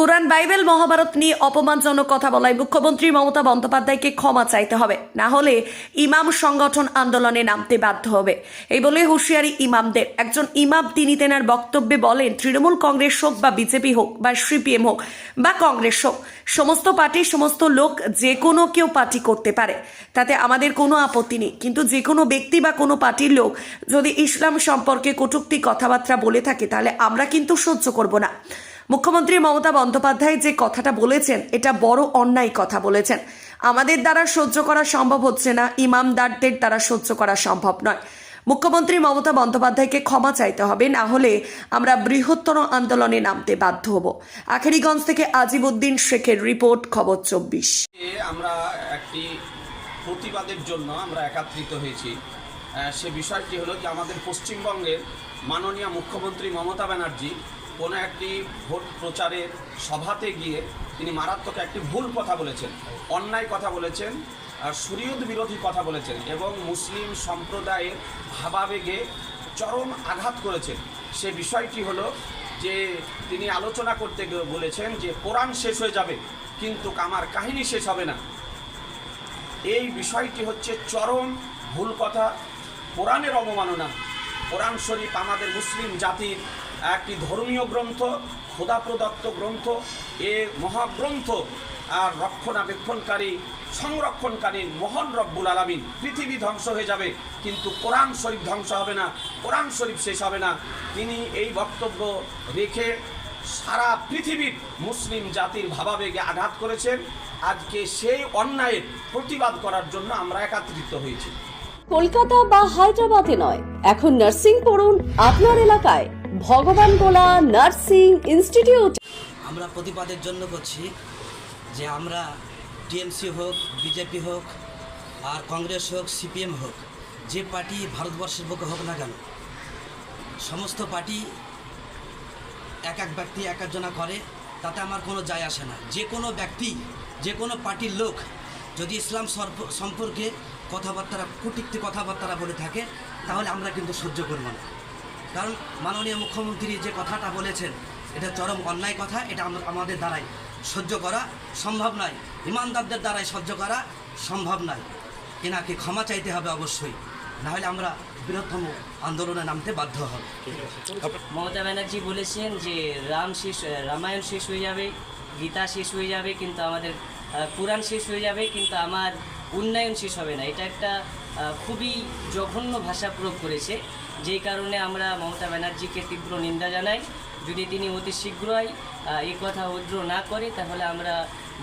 কোরআন, Bible, Mahabharata নিয়ে অপমানজনক কথা বলায় মুখ্যমন্ত্রী মমতা বন্দ্যোপাধ্যায়কে ক্ষমা চাইতে হবে। না হলে ইমাম সংগঠন আন্দোলনে নামতে বাধ্য হবে। এই বলে হুঁশিয়ারি ইমামদের। একজন ইমাম তিনি তেনার বক্তব্যে বলেন, তৃণমূল কংগ্রেস হোক বা বিজেপি হোক বা সিপিএম হোক বা কংগ্রেস হোক, সমস্ত পার্টির সমস্ত লোক যে কোনো কেউ পার্টি করতে পারে। তাতে আমাদের কোনো আপত্তি নেই। কিন্তু যে কোনো ব্যক্তি বা কোনো পার্টির লোক যদি ইসলাম সম্পর্কে কটূক্তি কথাবার্তা বলে থাকে, তাহলে আমরা কিন্তু সহ্য করব না। মুখ্যমন্ত্রী মমতা বন্দ্যোপাধ্যায় যে কথাটা বলেছেন, এটা বড় অন্যায় কথা বলেছেন। আমাদের দ্বারা সহ্য করা সম্ভব হচ্ছে না, ইমামদারদের দ্বারা সহ্য করা সম্ভব নয়। মুখ্যমন্ত্রী মমতা বন্দ্যোপাধ্যায়কে ক্ষমা চাইতে হবে, না হলে আমরা বৃহত্তর আন্দোলনে নামতে বাধ্য হব। আখেরিগঞ্জ থেকে আজিবউদ্দিন শেখের রিপোর্ট, খবর চব্বিশ। আমরা একটি প্রতিবাদের জন্য আমরা একত্রিত হয়েছি। সে বিষয়টি হলো যে আমাদের পশ্চিমবঙ্গের মাননীয় মুখ্যমন্ত্রী মমতা ব্যানার্জি কোনো একটি ভোট প্রচারের সভাতে গিয়ে তিনি মারাত্মক একটি ভুল কথা বলেছেন, অন্যায় কথা বলেছেন, আর শরীয়ত বিরোধী কথা বলেছেন এবং মুসলিম সম্প্রদায়ের ভাবাবেগে চরম আঘাত করেছেন। সে বিষয়টি হলো যে তিনি আলোচনা করতে বলেছেন যে কোরআন শেষ হয়ে যাবে, কিন্তু আমার কাহিনী শেষ হবে না। এই বিষয়টি হচ্ছে চরম ভুল কথা, কোরআনের অবমাননা। কোরআন শরীফ আমাদের মুসলিম জাতির একটি ধর্মীয় গ্রন্থ, খোদা প্রদত্ত গ্রন্থ, এ মহাগ্রন্থ আর রক্ষণাবেক্ষণকারী, সংরক্ষণকারী মহান রব্বুল আলামিন। পৃথিবী ধ্বংস হয়ে যাবে, কিন্তু কোরআন শরীফ ধ্বংস হবে না, কোরআন শরীফ শেষ হবে না। তিনি এই বক্তব্য রেখে সারা পৃথিবীর মুসলিম জাতির ভাবাবেগে আঘাত করেছেন। আজকে সেই অন্যায়ের প্রতিবাদ করার জন্য আমরা একত্রিত হয়েছি। কলকাতা বা হায়দ্রাবাদে নয়, এখন নার্সিং পড়ুন আপনার এলাকায়। ভগবান গোলা নার্সিং ইনস্টিটিউট। আমরা প্রতিবাদের জন্য করছি যে আমরা টিএমসি হোক, বিজেপি হোক, আর কংগ্রেস হোক, সিপিএম হোক, যে পার্টি ভারতবর্ষের বুকে হোক না কেন, সমস্ত পার্টি এক এক ব্যক্তি এক একজনা করে, তাতে আমার কোনো যায় আসে না। যে কোনো ব্যক্তি, যে কোনো পার্টির লোক যদি ইসলাম সম্পর্কে কথাবার্তা কুটিক্তি কথাবার্তা বলে থাকে, তাহলে আমরা কিন্তু সহ্য করব না। কারণ মাননীয় মুখ্যমন্ত্রী যে কথাটা বলেছেন, এটা চরম অন্যায় কথা, এটা আমাদের দ্বারাই সহ্য করা সম্ভব নয়। ইমানদারদের দ্বারাই সহ্য করা সম্ভব নয়। এনাকে ক্ষমা চাইতে হবে অবশ্যই। নাহলে আমরা বৃহত্তম আন্দোলনে নামতে বাধ্য হব। মমতা ব্যানার্জি বলেছেন যে রাম শেষ রামায়ণ শেষ হয়ে যাবে, গীতা শেষ হয়ে যাবে, কিন্তু আমাদের কোরআন শেষ হয়ে যাবে, কিন্তু আমার উন্নয়ন শেষ হবে না। এটা একটা খুবই জঘন্য ভাষা প্রয়োগ করেছে যেই কারণে আমরা মমতা ব্যানার্জিকে তীব্র নিন্দা জানাই। যদি তিনি অতি শীঘ্রই এই কথা উদ্র না করে, তাহলে আমরা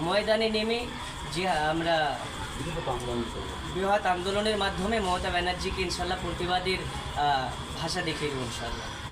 ময়দানে নেমে যে আমরা বৃহৎ আন্দোলনের মাধ্যমে মমতা ব্যানার্জিকে ইনশাল্লাহ প্রতিবাদের ভাষা দেখিয়ে দেবো ইনশাল্লাহ।